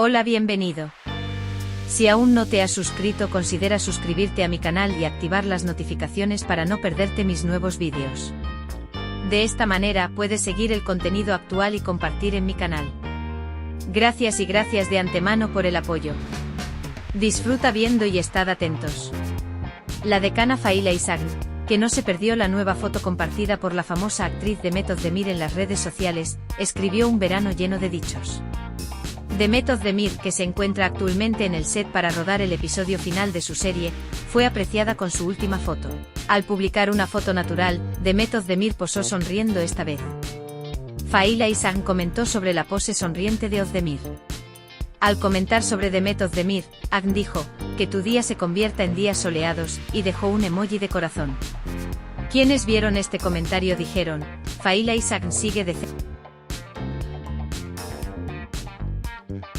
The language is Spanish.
Hola, bienvenido. Si aún no te has suscrito, considera suscribirte a mi canal y activar las notificaciones para no perderte mis nuevos vídeos. De esta manera puedes seguir el contenido actual y compartir en mi canal. Gracias y gracias de antemano por el apoyo. Disfruta viendo y estad atentos. La decana Faila Isagn, que no se perdió la nueva foto compartida por la famosa actriz Demet Demir en las redes sociales, escribió un verano lleno de dichos. Demet Demir, que se encuentra actualmente en el set para rodar el episodio final de su serie, fue apreciada con su última foto. Al publicar una foto natural, Demet Demir posó sonriendo esta vez. Faila Isagn comentó sobre la pose sonriente de Ozdemir. Al comentar sobre Demet Ozdemir, Agn dijo, que tu día se convierta en días soleados, y dejó un emoji de corazón. Quienes vieron este comentario dijeron, Faila Isagn sigue de Mm-hmm.